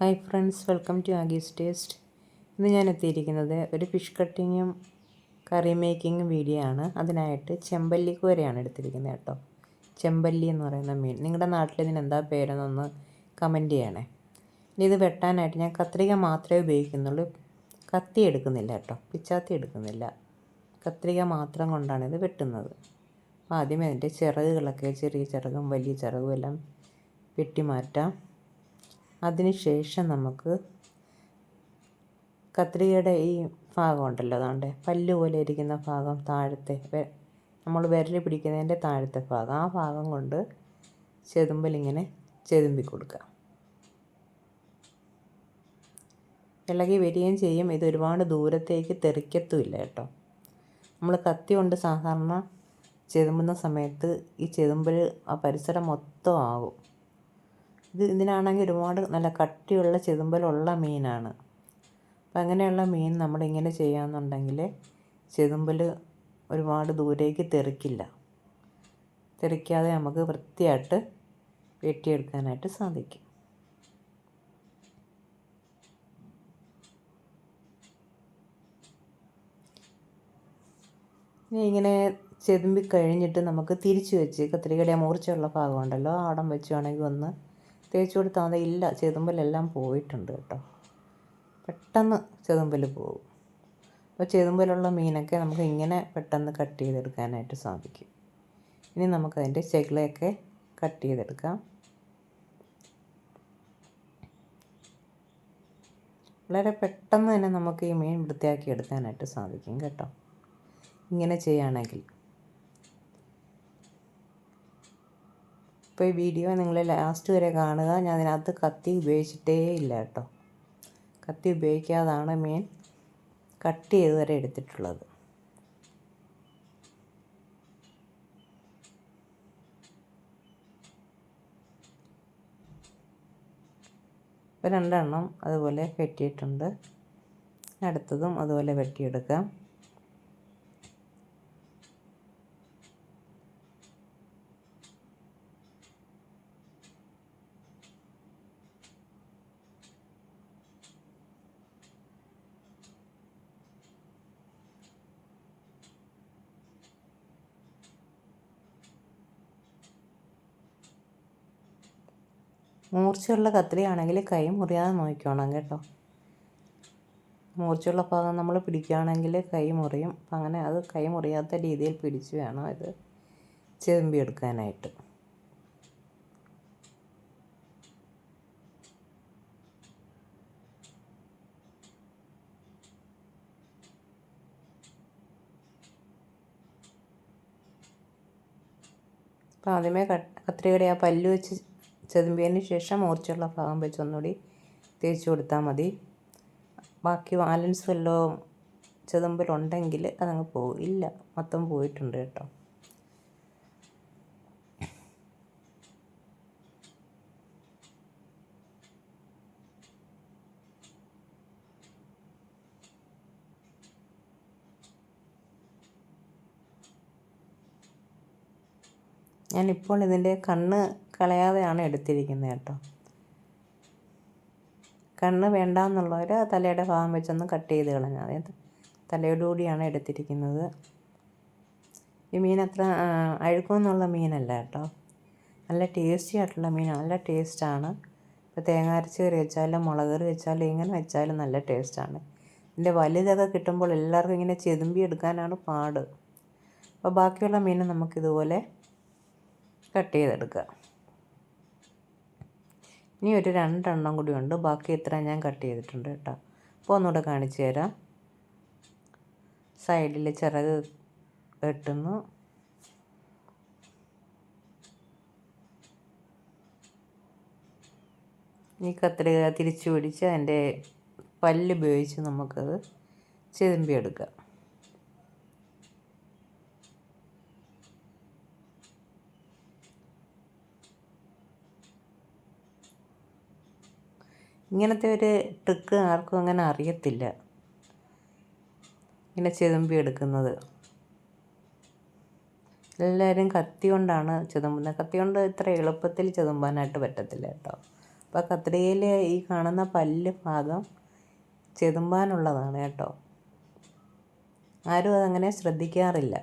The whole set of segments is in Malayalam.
Hi friends welcome to Aagi's taste. ഇന്ന് ഞാൻ എത്തിയിരിക്കുന്നത് ഒരു ഫിഷ് കട്ടിങ്ങും കറി മേക്കിങ്ങും വീഡിയോ ആണ്. അതിനായിട്ട് ചെമ്പല്ലി കോരയാണ് എടുത്തിരിക്കുന്നത് കേട്ടോ. ചെമ്പല്ലി എന്ന് പറയുന്ന മീൻ. നിങ്ങളുടെ നാട്ടിൽ ഇതിന് എന്താ പേരെന്നൊന്ന് കമന്റ് ചെയ്യണേ. ഇനി ഇത് വെട്ടാനായിട്ട് ഞാൻ കത്രിക മാത്രമേ ഉപയോഗിക്കുന്നുള്ളൂ. കത്തി എടുക്കുന്നില്ല കേട്ടോ. പിച്ചാത്തി എടുക്കുന്നില്ല. കത്രിക മാത്രം കൊണ്ടാണ് ഇത് വെട്ടുന്നത്. അപ്പോൾ ആദ്യമേ അതിന്റെ ചിറകുകളൊക്കെ ചെറിയ ചിറകും വലിയ ചിറകും എല്ലാം വെട്ടി മാറ്റാം. അതിനുശേഷം നമുക്ക് കത്രികയുടെ ഈ ഭാഗം ഉണ്ടല്ലോ അതുകൊണ്ട് പല്ല് പോലെ ഇരിക്കുന്ന ഭാഗം താഴത്തെ നമ്മൾ വിരൽ പിടിക്കുന്നതിന്റെ താഴത്തെ ഭാഗം. ആ ഭാഗം കൊണ്ട് ചെതുമ്പലിങ്ങനെ ചെതുമ്പി കൊടുക്കുക. ഇളകി വരികയും ചെയ്യും. ഇത് ഒരുപാട് ദൂരത്തേക്ക് തെറിക്കത്തുമില്ല കേട്ടോ. നമ്മൾ കത്തി കൊണ്ട് സാധാരണ ചെതുമ്പുന്ന സമയത്ത് ഈ ചെതുമ്പൽ ആ പരിസരം മൊത്തം ആകും. ഇത് ഇതിനാണെങ്കിൽ ഒരുപാട് നല്ല കട്ടിയുള്ള ചെതുമ്പലുള്ള മീനാണ്. അപ്പം അങ്ങനെയുള്ള മീൻ നമ്മളിങ്ങനെ ചെയ്യാമെന്നുണ്ടെങ്കിൽ ചെതുമ്പൽ ഒരുപാട് ദൂരേക്ക് തെറിക്കില്ല. തെറിക്കാതെ നമുക്ക് വൃത്തിയായിട്ട് വെട്ടിയെടുക്കാനായിട്ട് സാധിക്കും. ഇനി ഇങ്ങനെ ചെതുമ്പി കഴിഞ്ഞിട്ട് നമുക്ക് തിരിച്ചു വെച്ച് കത്രികയുടെ മൂർച്ചയുള്ള ഭാഗമുണ്ടല്ലോ അവിടം വെച്ച് വേണമെങ്കിൽ ഒന്ന് തേച്ച് കൊടുത്താൽ മതി. ഇല്ല ചെതുമ്പലെല്ലാം പോയിട്ടുണ്ട് കേട്ടോ. പെട്ടെന്ന് ചെതുമ്പൽ പോകും. അപ്പോൾ ചെതുമ്പലുള്ള മീനൊക്കെ നമുക്ക് ഇങ്ങനെ പെട്ടെന്ന് കട്ട് ചെയ്തെടുക്കാനായിട്ട് സാധിക്കും. ഇനി നമുക്കതിന്റെ ചെകിളയൊക്കെ കട്ട് ചെയ്തെടുക്കാം. വളരെ പെട്ടെന്ന് തന്നെ നമുക്ക് ഈ മീൻ വൃത്തിയാക്കി എടുക്കാനായിട്ട് സാധിക്കും കേട്ടോ. ഇങ്ങനെ ചെയ്യുകയാണെങ്കിൽ അപ്പോൾ ഈ വീഡിയോ നിങ്ങൾ ലാസ്റ്റ് വരെ കാണുക. ഞാൻ അതിനകത്ത് കത്തി ഉപയോഗിച്ചിട്ടേ ഇല്ല കേട്ടോ. കത്തി ഉപയോഗിക്കാതാണ് മീൻ കട്ട് ചെയ്ത് വരെ എടുത്തിട്ടുള്ളത്. ഇപ്പോൾ രണ്ടെണ്ണം അതുപോലെ വെട്ടിയിട്ടുണ്ട് അടുത്തതും അതുപോലെ വെട്ടിയെടുക്കാം. മൂർച്ചയുള്ള കത്രിയാണെങ്കിൽ കൈ മുറിയാതെ നോക്കിക്കോണം കേട്ടോ. മൂർച്ചയുള്ള ഭാഗം നമ്മൾ പിടിക്കുകയാണെങ്കിൽ കൈ മുറിയും. അപ്പം അങ്ങനെ അത് കൈ മുറിയാത്ത രീതിയിൽ പിടിച്ച് വേണം ഇത് ചെമ്പി എടുക്കാനായിട്ട്. അപ്പോൾ ആദ്യമേ കത്രികയുടെ ആ പല്ല് വെച്ച് ചെതുമ്പിയതിന് ശേഷം മൂർച്ചയുള്ള ഭാഗം വെച്ച് ഒന്നുകൂടി തേച്ച് കൊടുത്താൽ മതി. ബാക്കി ബാലൻസ് വല്ലതും ചെതുമ്പലുണ്ടെങ്കിൽ അതങ്ങ് പോകും ഇല്ല മൊത്തം പോയിട്ടുണ്ട് കേട്ടോ. ഞാനിപ്പോൾ ഇതിന്റെ കണ്ണ് കളയാതെയാണ് എടുത്തിരിക്കുന്നത് കേട്ടോ. കണ്ണ് വേണ്ട എന്നുള്ളവർ തലയുടെ ഭാഗം വെച്ചൊന്ന് കട്ട് ചെയ്ത് കളഞ്ഞാൽ അതായത് തലയോടുകൂടിയാണ് എടുത്തിരിക്കുന്നത്. ഈ മീൻ അത്ര അഴുക്കുമെന്നുള്ള മീനല്ല കേട്ടോ. നല്ല ടേസ്റ്റി ആയിട്ടുള്ള മീനാണ് നല്ല ടേസ്റ്റാണ് ഇപ്പോൾ തേങ്ങ അരച്ച് കറി വെച്ചാലും മുളക് കറി വെച്ചാലും ഇങ്ങനെ വെച്ചാലും നല്ല ടേസ്റ്റാണ് ഇതിന്റെ വലുതൊക്കെ കിട്ടുമ്പോൾ എല്ലാവർക്കും ഇങ്ങനെ ചെതുമ്പി എടുക്കാനാണ് പാട്. അപ്പോൾ ബാക്കിയുള്ള മീൻ നമുക്കിതുപോലെ കട്ട് ചെയ്തെടുക്കുക ഇനി ഒരു രണ്ടെണ്ണം കൂടി ഉണ്ട്. ബാക്കി ഇത്ര ഞാൻ കട്ട് ചെയ്തിട്ടുണ്ട് കേട്ടോ. അപ്പോൾ ഒന്നുകൂടെ കാണിച്ചു തരാം. സൈഡിൽ ചിറക് വെട്ടുന്നു. ഈ കത്രിക തിരിച്ചു പിടിച്ച് അതിന്റെ പല്ല് ഉപയോഗിച്ച് നമുക്കത് ചെതുമ്പിയെടുക്കാം ഇങ്ങനത്തെ ഒരു ട്രിക്ക് ആർക്കും അങ്ങനെ അറിയത്തില്ല. ഇങ്ങനെ ചെതുമ്പി എടുക്കുന്നത്. എല്ലാവരും കത്തി കൊണ്ടാണ് ചെതുമ്പുന്നത്. കത്തി കൊണ്ട് ഇത്ര എളുപ്പത്തിൽ ചെതുമ്പാനായിട്ട് പറ്റത്തില്ല കേട്ടോ. അപ്പോൾ കത്രികയിൽ ഈ കാണുന്ന പല്ല് ഭാഗം ചെതുമ്പാനുള്ളതാണ് കേട്ടോ. ആരും അതങ്ങനെ ശ്രദ്ധിക്കാറില്ല.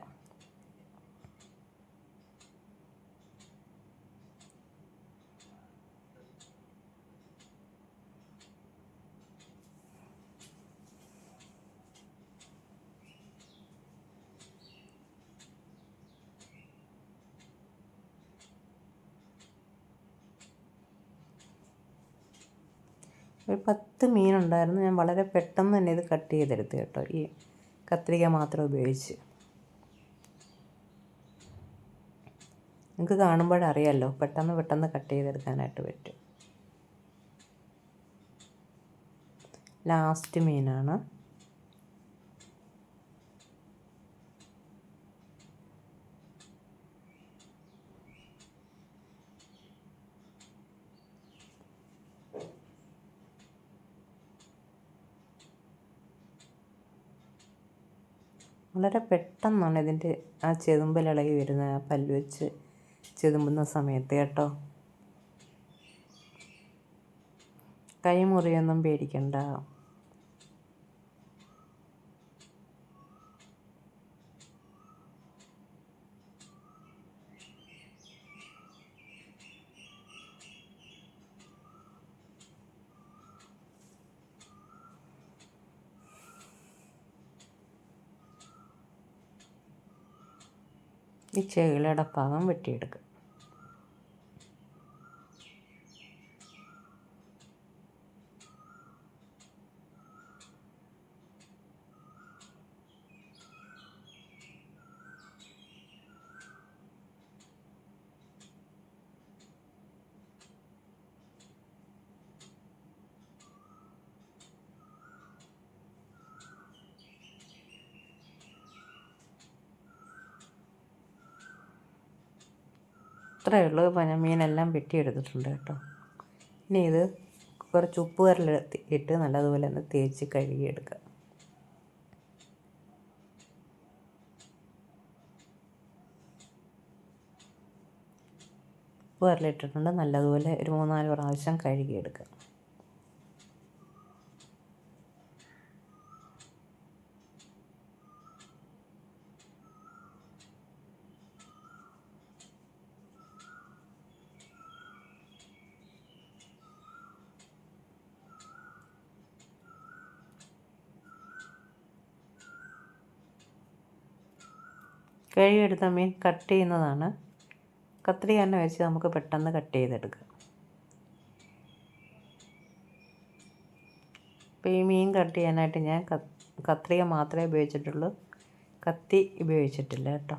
ഒരു പത്ത് മീനുണ്ടായിരുന്നു. ഞാൻ വളരെ പെട്ടെന്ന് തന്നെ ഇത് കട്ട് ചെയ്തെടുത്ത് കേട്ടോ. ഈ കത്രിക മാത്രം ഉപയോഗിച്ച്. നിങ്ങൾക്ക് കാണുമ്പോഴറിയാമല്ലോ പെട്ടെന്ന് പെട്ടെന്ന് കട്ട് ചെയ്തെടുക്കാനായിട്ട് പറ്റും. ലാസ്റ്റ് മീനാണ്. വളരെ പെട്ടെന്നാണ് ഇതിന്റെ ആ ചെതുമ്പലിളകി വരുന്നത് ആ പല്ല് വെച്ച് ചെതുമ്പുന്ന സമയത്ത് കേട്ടോ. കൈമുറിയൊന്നും പേടിക്കണ്ട. ഈ ചെകിളയുടെ ഭാഗം വെട്ടിയെടുക്കുക. ഇത്രയേ ഉള്ളൂ മീനെല്ലാം വെട്ടിയെടുത്തിട്ടുണ്ട് കേട്ടോ. ഇനി ഇത് കുറച്ച് ഉപ്പ് കരൽ ഇട്ട് നല്ലതുപോലെ ഒന്ന് തേച്ച് കഴുകിയെടുക്കുക ഉപ്പ് കരലിട്ടിട്ടുണ്ട് നല്ലതുപോലെ ഒരു മൂന്നാൽ പ്രാവശ്യം കഴുകിയെടുക്കുക കഴുകിയെടുത്ത മീൻ കട്ട് ചെയ്യുന്നതാണ്. കത്രി തന്നെ വെച്ച് നമുക്ക് പെട്ടെന്ന് കട്ട് ചെയ്തെടുക്കാം. അപ്പോൾ ഈ മീൻ കട്ട് ചെയ്യാനായിട്ട് ഞാൻ കത്രിക മാത്രമേ ഉപയോഗിച്ചിട്ടുള്ളൂ. കത്തി ഉപയോഗിച്ചിട്ടില്ല കേട്ടോ.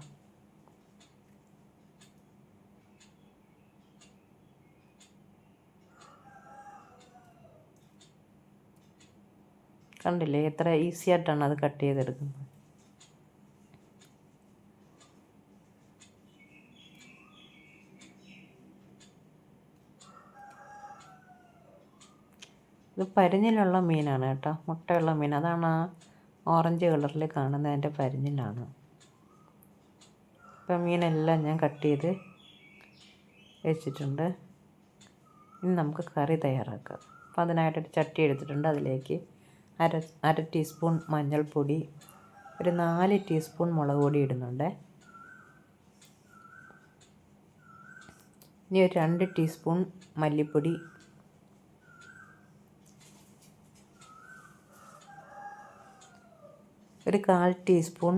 കണ്ടില്ലേ എത്ര ഈസി ആയിട്ടാണ് അത് കട്ട് ചെയ്തെടുക്കുന്നത്. ഇത് പരിഞ്ഞിലുള്ള മീനാണ് കേട്ടോ. മുട്ടയുള്ള മീൻ. അതാണ് ആ ഓറഞ്ച് കളറിൽ കാണുന്നത്. അതിന്റെ പരിഞ്ഞിലാണ്. ഇപ്പം മീനെല്ലാം ഞാൻ കട്ട് ചെയ്ത് വെച്ചിട്ടുണ്ട്. ഇനി നമുക്ക് കറി തയ്യാറാക്കാം. അപ്പോൾ അതിനായിട്ടൊരു ചട്ടി എടുത്തിട്ടുണ്ട്. അതിലേക്ക് അര അര ടീസ്പൂൺ മഞ്ഞൾപ്പൊടി ഒരു നാല് ടീസ്പൂൺ മുളക് പൊടി ഇടുന്നുണ്ട്. ഇനി ഒരു രണ്ട് ടീസ്പൂൺ മല്ലിപ്പൊടി ഒരു കാൽ ടീസ്പൂൺ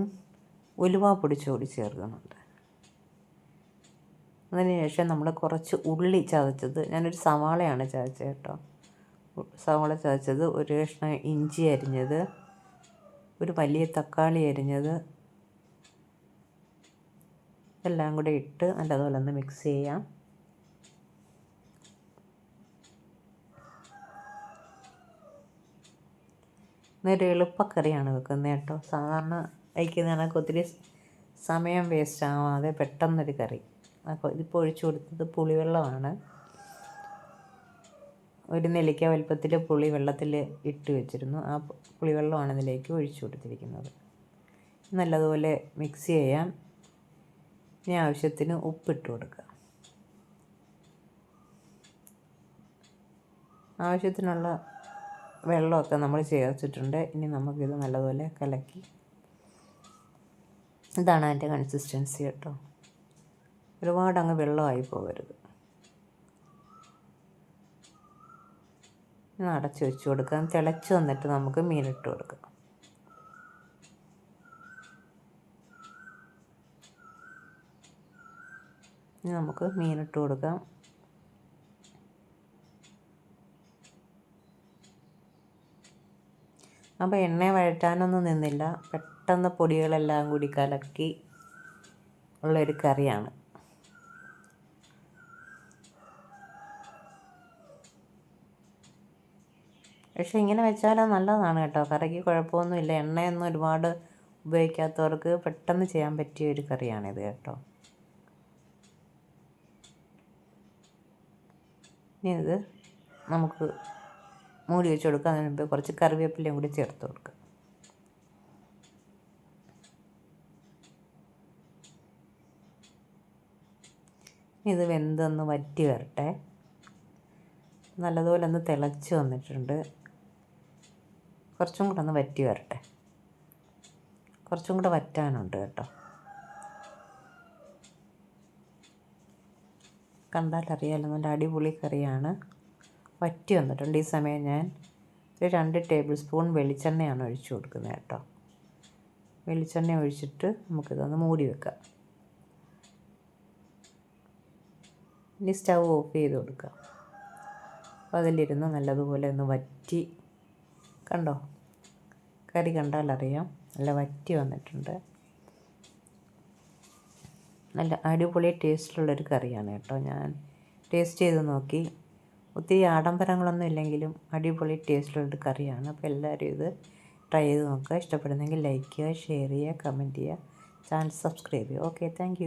ഉലുവ പൊടിച്ചുകൂടി ചേർക്കുന്നുണ്ട്. അതിനുശേഷം നമ്മൾ കുറച്ച് ഉള്ളി ചതച്ചത് ഞാനൊരു സവാളയാണ് ചതച്ചത് കേട്ടോ. സവാള ചതച്ചത് ഒരു കഷ്ണം ഇഞ്ചി അരിഞ്ഞത് ഒരു വലിയ തക്കാളി അരിഞ്ഞത് എല്ലാം കൂടെ ഇട്ട് നല്ലതുപോലെ ഒന്ന് മിക്സ് ചെയ്യാം. ഇന്നൊരു എളുപ്പക്കറിയാണ് വെക്കുന്നത് കേട്ടോ. സാധാരണ വയ്ക്കുന്ന ഒത്തിരി സമയം വേസ്റ്റ് ആവാതെ പെട്ടെന്നൊരു കറി. അപ്പോൾ ഇതിപ്പോൾ ഒഴിച്ചു കൊടുത്തത് പുളിവെള്ളമാണ്. ഒരു നെല്ലിക്ക വലുപ്പത്തിൽ പുളി വെള്ളത്തിൽ ഇട്ട് വെച്ചിരുന്നു. ആ പുളിവെള്ളമാണ് ഇതിലേക്ക് ഒഴിച്ചു കൊടുത്തിരിക്കുന്നത്. നല്ലതുപോലെ മിക്സ് ചെയ്യാം. ഇനി ആവശ്യത്തിന് ഉപ്പിട്ട് കൊടുക്കുക ആവശ്യത്തിനുള്ള വെള്ളമൊക്കെ നമ്മൾ ചേർത്തിട്ടുണ്ട്. ഇനി നമുക്കിത് നല്ലതുപോലെ കലക്കി. ഇതാണ് അതിന്റെ കൺസിസ്റ്റൻസി കേട്ടോ. ഒരുപാട് അങ്ങ് വെള്ളമായി പോകരുത്. അടച്ച് വെച്ച് കൊടുക്കാം തിളച്ച് വന്നിട്ട് നമുക്ക് മീനിട്ട് കൊടുക്കാം. ഇനി നമുക്ക് മീനിട്ട് കൊടുക്കാം. അപ്പോൾ എണ്ണ വഴറ്റാനൊന്നും നിന്നില്ല. പെട്ടെന്ന് പൊടികളെല്ലാം കൂടി കലക്കി ഉള്ളൊരു കറിയാണ്. പക്ഷെ ഇങ്ങനെ വെച്ചാൽ നല്ലതാണ് കേട്ടോ. കറിക്ക് കുഴപ്പമൊന്നുമില്ല. എണ്ണയൊന്നും ഒരുപാട് ഉപയോഗിക്കാത്തവർക്ക് പെട്ടെന്ന് ചെയ്യാൻ പറ്റിയ ഒരു കറിയാണിത് കേട്ടോ. ഇനി ഇത് നമുക്ക് മൂടി വെച്ച് കൊടുക്കുക. അതിന് മുമ്പ് കുറച്ച് കറിവേപ്പിലയും കൂടി ചേർത്ത് കൊടുക്കുക. ഇത് വെന്തൊന്ന് വറ്റി വരട്ടെ. നല്ലതുപോലെ ഒന്ന് തിളച്ച് വന്നിട്ടുണ്ട്. കുറച്ചും കൂടെ ഒന്ന് വറ്റി വരട്ടെ. കുറച്ചും കൂടെ വറ്റാനുണ്ട് കേട്ടോ. കണ്ടാൽ അറിയാലോ നല്ല അടിപൊളി കറിയാണ്. വറ്റി വന്നിട്ടുണ്ട് ഈ സമയം ഞാൻ. ഒരു രണ്ട് ടേബിൾ സ്പൂൺ വെളിച്ചെണ്ണയാണ് ഒഴിച്ച് കൊടുക്കുന്നത് കേട്ടോ. വെളിച്ചെണ്ണ ഒഴിച്ചിട്ട് നമുക്കിതൊന്ന് മൂടി വെക്കാം. ഇനി സ്റ്റവ് ഓഫ് ചെയ്ത് കൊടുക്കാം അപ്പോൾ അതിലിരുന്ന് നല്ലതുപോലെ ഒന്ന് വറ്റി. കണ്ടോ? കറി കണ്ടാൽ അറിയാം നല്ല വറ്റി വന്നിട്ടുണ്ട്. നല്ല അടിപൊളി ടേസ്റ്റിലുള്ളൊരു കറിയാണ് കേട്ടോ ഞാൻ. ടേസ്റ്റ് ചെയ്ത് നോക്കി. ഒത്തിരി ആഡംബരങ്ങളൊന്നും ഇല്ലെങ്കിലും അടിപൊളി ടേസ്റ്റുള്ളൊരു കറിയാണ്. അപ്പോൾ എല്ലാവരും ഇത് ട്രൈ ചെയ്ത് നോക്കുക. ഇഷ്ടപ്പെടുന്നെങ്കിൽ ലൈക്ക് ചെയ്യുക ഷെയർ ചെയ്യുക കമന്റ് ചെയ്യുക. ചാനൽ സബ്സ്ക്രൈബ് ചെയ്യുക. Okay thank